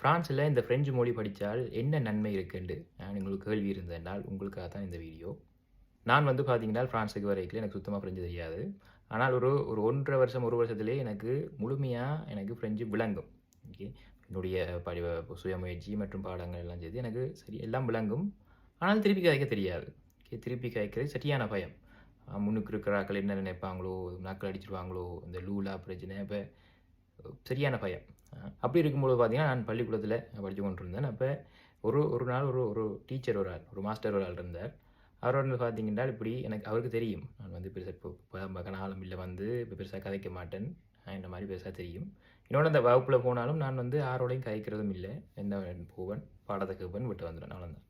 பிரான்ஸில் இந்த ஃப்ரெஞ்சு மொழி படித்தால் என்ன நன்மை இருக்குன்னு நான் உங்களுக்கு கேள்வி இருந்ததுனால் உங்களுக்காக தான் இந்த வீடியோ. நான் வந்து பார்த்தீங்கன்னா ஃப்ரான்ஸுக்கு வரைக்கும் எனக்கு சுத்தமாக ஃப்ரெஞ்சு தெரியாது. ஆனால் ஒரு ஒரு ஒன்றரை வருஷம் ஒரு வருஷத்துலேயே எனக்கு முழுமையாக எனக்கு ஃப்ரெஞ்சு விளங்கும். ஓகே? என்னுடைய படி சுயமுயற்சி மற்றும் பாடங்கள் எல்லாம் செய்து எனக்கு சரி எல்லாம் விளங்கும். ஆனால் திருப்பி கதைக்க தெரியாது. ஓகே? திருப்பி கதைக்கிறது சரியான பயம். முன்னுக்கு இருக்கிற ஆட்கள் என்ன நினைப்பாங்களோ நாக்கள் அடிச்சிருவாங்களோ இந்த லூலா பிரச்சனை இப்போ சரியான பயம். அப்படி இருக்கும்போது பார்த்தீங்கன்னா நான் பள்ளிக்கூடத்தில் படித்து கொண்டு இருந்தேன் அப்போ ஒரு ஒரு நாள் ஒரு ஒரு டீச்சர் ஒரு ஆள் ஒரு மாஸ்டர் ஒரு ஆள் இருந்தார். அவர் வந்து பார்த்தீங்கன்னா இப்படி எனக்கு அவருக்கு தெரியும். நான் வந்து பெருசாக இப்போ கனாலம் இல்லை வந்து இப்போ பெருசாக கதைக்க மாட்டேன். அஹ் இந்த மாதிரி பெருசாக தெரியும். இன்னொன்று அந்த வகுப்பில் போனாலும் நான் வந்து யாரோடையும் கதைக்கிறதும் இல்லை. என்ன போவன் பாடத்தை கேட்பேன் விட்டு வந்துடுவேன் அவ்வளோதான்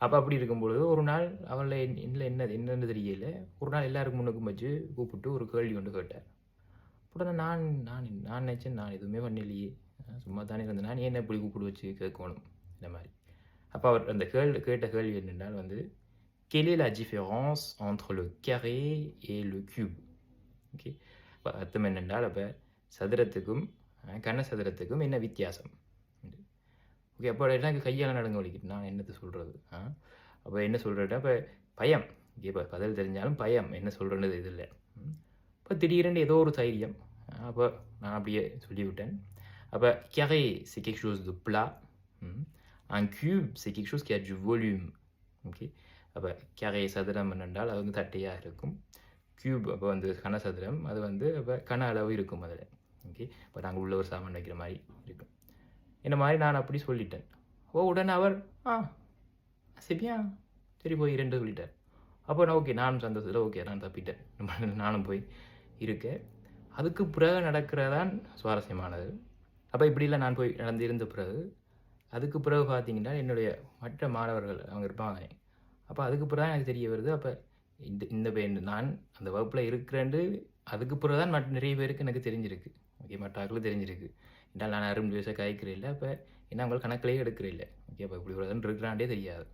அப்போ அப்படி இருக்கும்பொழுது ஒரு நாள் அவளை இல்லை என்ன என்னன்னு தெரியல. ஒரு நாள் எல்லாருக்கும் முன்னுக்கும் வச்சு கூப்பிட்டு ஒரு கேள்வி கொண்டு கேட்டார். உடனே நான் நான் நான் நினச்சேன் நான் எதுவுமே பண்ணலையே. சும்மா தானே இருந்தேன். நான் என்ன இப்படி கூப்பிட்டு வச்சு கேட்கணும்? இந்த மாதிரி. அப்போ அவர் அந்த கேள்வி கேட்ட கேள்வி என்னென்னால் வந்து quelle est la différence entre le carré et le cube? Okay இப்போ அர்த்தம் என்னென்றால் அப்போ சதுரத்துக்கும் கன சதுரத்துக்கும் என்ன வித்தியாசம்? ஓகே அப்போ எனக்கு கையால் நடங்க வலிக்கிட்டு நான் என்னத்தை சொல்கிறது ஆ அப்போ என்ன சொல்கிறேன் அப்போ பயம். இப்போ பதில் தெரிஞ்சாலும் பயம். என்ன சொல்கிறது இது இல்லை இப்போ திடீரென்று ஏதோ ஒரு தைரியம். அப்போ நான் அப்படியே சொல்லிவிட்டேன். அப்போ carré c'est quelque chose de plat. ம். un cube c'est quelque chose qui a du volume. Okay அப்போ carré சதுரம் என்றால் அது வந்து தட்டையாக இருக்கும் கியூப் அப்போ வந்து கன சதுரம் அது வந்து அப்போ கன அளவு இருக்கும் அதில் ஓகே இப்போ நாங்கள் உள்ள ஒரு சாமான் வைக்கிற மாதிரி இருக்கும் இந்த மாதிரி நான் அப்படி சொல்லிட்டேன் ஓ உடனே அவர் ஆ சரியா சரி போய் இரண்டு சொல்லிட்டார் அப்போ நான் ஓகே நானும் சந்தோஷத்தில் ஓகே நான் தப்பிட்டேன் நானும் போய் இருக்கேன் அதுக்கு பிறகு நடக்கிறதான் சுவாரஸ்யமானது அப்போ இப்படிலாம் நான் போய் நடந்திருந்த பிறகு அதுக்கு பிறகு பார்த்தீங்கன்னா என்னுடைய மற்ற மாணவர்கள் அவங்க இருப்பாங்க. அப்போ அதுக்கு பிறகு தான் எனக்கு தெரிய வருது. அப்போ இந்த இந்த பேண்டு நான் அந்த வகுப்பில் இருக்கிறேன்ட்டு அதுக்கு பிறகு தான் மற்ற நிறைய பேருக்கு எனக்கு தெரிஞ்சிருக்கு. ஓகே மற்றாக்களும் தெரிஞ்சிருக்கு. என்றால் நான் அரும்பு ஜூஸை காய்க்கிற இல்லை. அப்போ என்ன அவங்க கணக்கிலேயே எடுக்கிற இல்லை. ஓகே அப்போ இப்படி ஒரு இருக்கிறாண்டே தெரியாது.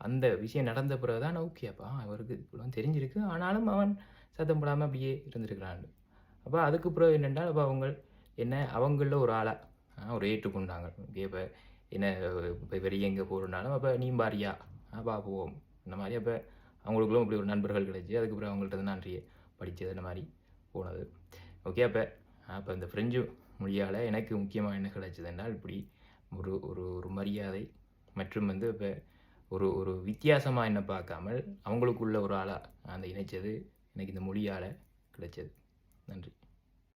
அந்த விஷயம் நடந்த பிறகு தான் ஓகேப்பா அவருக்கு இவ்வளோ தெரிஞ்சிருக்கு. ஆனாலும் அவன் சத்தம் போடாமல் அப்படியே இருந்திருக்கிறான். அப்போ அதுக்கு பிறகு என்னென்றால் அப்போ அவங்க என்ன அவங்களில் ஒரு ஆளாக ஒரு ஏற்றுக்கொண்டாங்க. இப்போ என்ன இப்போ வெளியே எங்கே போகிறனாலும் அப்போ நீ பாரியா? பார்ப்போம் போவோம். இந்த மாதிரி அப்போ அவங்களுக்குள்ளும் இப்படி ஒரு நண்பர்கள் கிடைச்சி அதுக்கப்புறம் அவங்கள்ட்ட தான் நான் நிறைய படித்தது இந்த மாதிரி போனது. ஓகே அப்போ அப்போ இந்த ஃப்ரெஞ்சு மொழியால் எனக்கு முக்கியமாக என்ன கிடைச்சதுன்னா இப்படி ஒரு ஒரு ஒரு மரியாதை மற்றும் வந்து இப்போ ஒரு ஒரு வித்தியாசமாக என்ன பார்க்காமல் அவங்களுக்குள்ள ஒரு ஆளாக அந்த இணைச்சது எனக்கு இந்த மொழியால் கிடைச்சது. நன்றி.